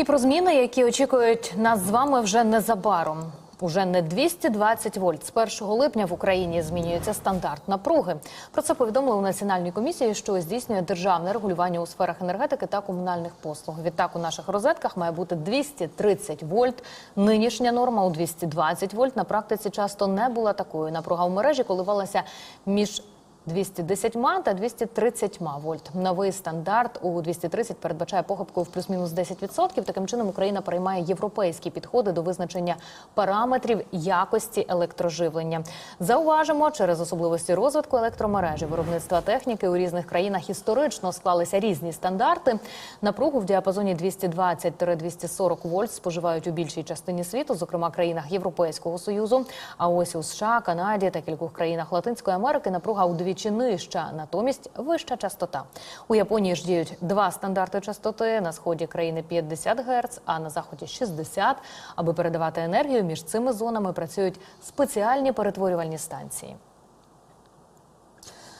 І про зміни, які очікують нас з вами вже незабаром. Уже не 220 вольт. З 1 липня в Україні змінюється стандарт напруги. Про це повідомили у Національній комісії, що здійснює державне регулювання у сферах енергетики та комунальних послуг. Відтак у наших розетках має бути 230 вольт. Нинішня норма у 220 вольт на практиці часто не була такою. Напруга в мережі коливалася між 210 та 230 вольт. Новий стандарт у 230 передбачає похибку в плюс-мінус 10%. Таким чином Україна приймає європейські підходи до визначення параметрів якості електроживлення. Зауважимо, через особливості розвитку електромережі виробництва техніки у різних країнах історично склалися різні стандарти. Напругу в діапазоні 220-240 вольт споживають у більшій частині світу, зокрема країнах Європейського союзу. А ось у США, Канаді та кількох країнах Латинської Америки напруга удвічі нижча, натомість вища частота. У Японії ж діють два стандарти частоти на сході країни 50 Гц, а на заході 60. Аби передавати енергію між цими зонами працюють спеціальні перетворювальні станції.